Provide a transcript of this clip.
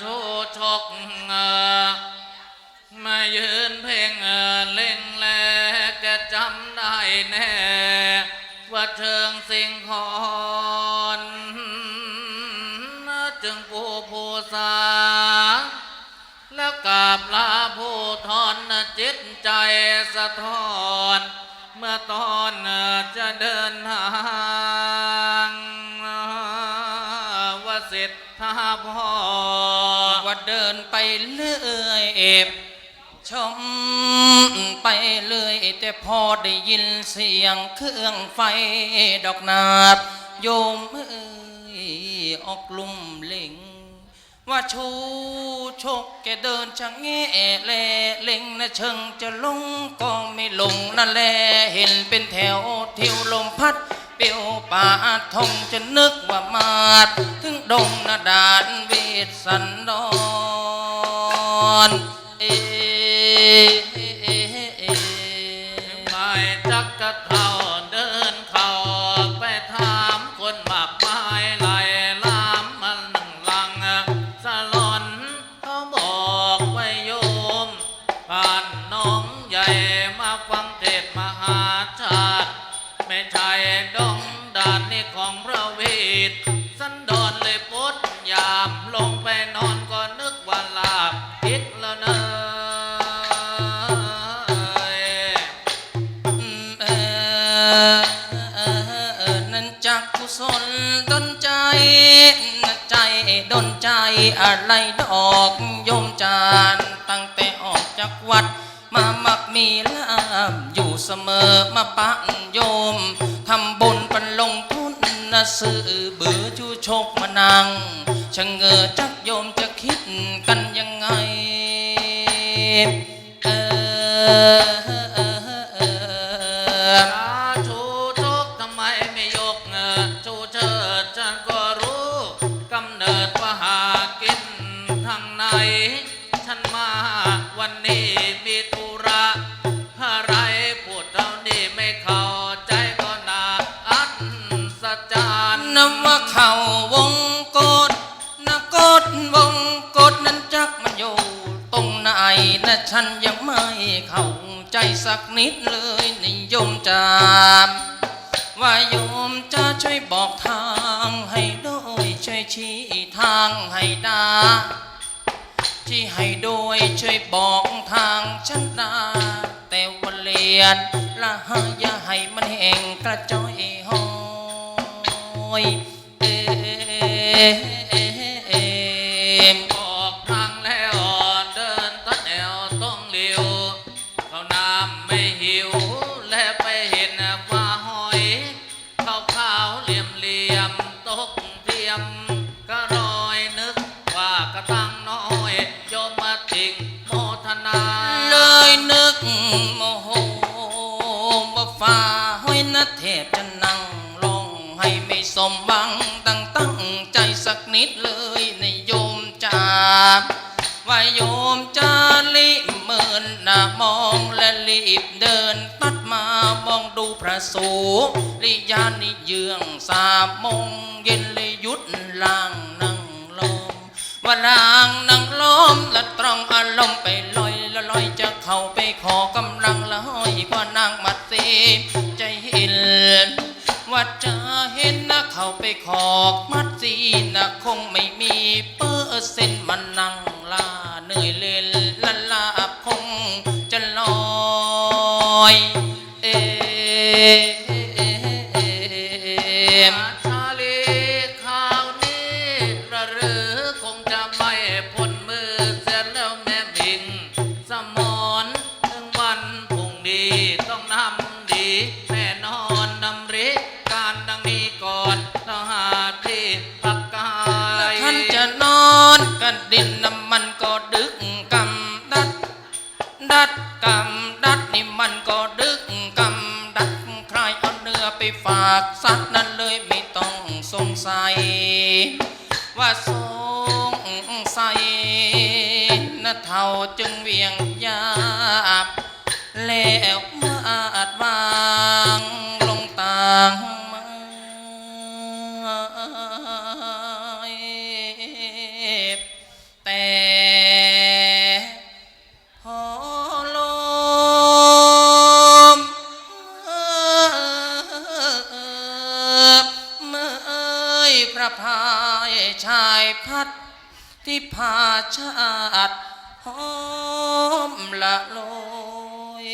ชูชกมายืนเพลงเล่งแลแกจำได้แน่ ว่าเชิงสิงคอนจึงผู้ผู้สา แล้วกราบลาผู้ทอนจิตใจสะท้อน เมื่อตอนจะเดินทา ว่าเสร็จท่าพอว่าเดินไปเรื่อยเอฟชมไปเรื่อยแต่พอได้ยินเสียงเครื่องไฟดอกนาดโยมเอ้ยออกลุ่มเล่งว่าชูชกแกเดินชะแง่แลเล็งนะเชิงจะลงก็ไม่ลงนั่นแลเห็นเป็นแถวเที่ยวลมพัด ปียวป่าทงจะนึกว่ามาด ถึงดงนาดานเวทสันดอนเอเอเอเอไม่จักกะเท่าเดินเข้าไปถามคนมากมายไหลลามมันหนึ่งลังสลอนเขาบอกไว้โยมผ่านน้องใหญ่มาฟังเทศมหา ไม่ดองด่านนี่ของพระเวทสันดอนเลยปดยามลงไปนอนก็นึกว่าลาบพิษแล้วเนออเออเออนั่นจักกุศลดนใจนะใจดนใจอะไรดอกโยมจานตั้งแต่ออกจากวัด มามักมีลาบอยู่เสมอมาปะโยม ทำบุญปันลงทุนนะสื่อเบือชูชกมานังชะเงอจักโยมจะคิดกันยังไง เออ ฉันยังไม่เข้าใจสักนิดเลยนิยมจามว่าโยมจะช่วยบอกทางให้ด้วยช่วยชี้ทางให้ดาที่ให้โดยช่วยบอกทางฉันนาแต่วันเลียนละหาย่าให้มันแห่งกระจอยหอยเอ มมาติงโมทนา เลยนึกโมโหว่ฟ้าห้อยนะเทพจะนั่งลงให้ไม่สมหวังตั้งตั้งใจสักนิดเลยในโยมจาว่าโยมจะรีบเมินหน้ามองและรีบเดินตัดมามองดูพระสูริยานิเยืองสามมงเย็นเลยยุดล่างนั่งลม ว่าลางนั่งล้อมและตรองอารมณ์ไปลอยละลอยจะเข้าไปขอกำลังละห้อยกว่านางมัดสีใจเห็นว่าจะเห็นนะเข้าไปขอกมัดสีนะคงไม่มีเปอร์เซ็นต์มันนั่งลาเหนื่อยเล่นละลาคงจะลอย สมอนถึงวันพรุ่งนี้ต้องนำดีแน่นอนนำริการดังนี้ก่อนเราหาที่พักกายท่านจะนอนกันดินน้ำมันก็ดึกกำดัด ดัดกำดัดนี่มันก็ดึกกำดัดใครเอาเนื้อไปฝากสัตว์นั้นเลยไม่ต้องสงสัย ว่าสงสัย เท่าจึงเวียงยาบแล้วมาอาจวางลงต่างมาแต่พอลมเมื่อยพระพายชายพัดที่พาชาติ หอมละโลย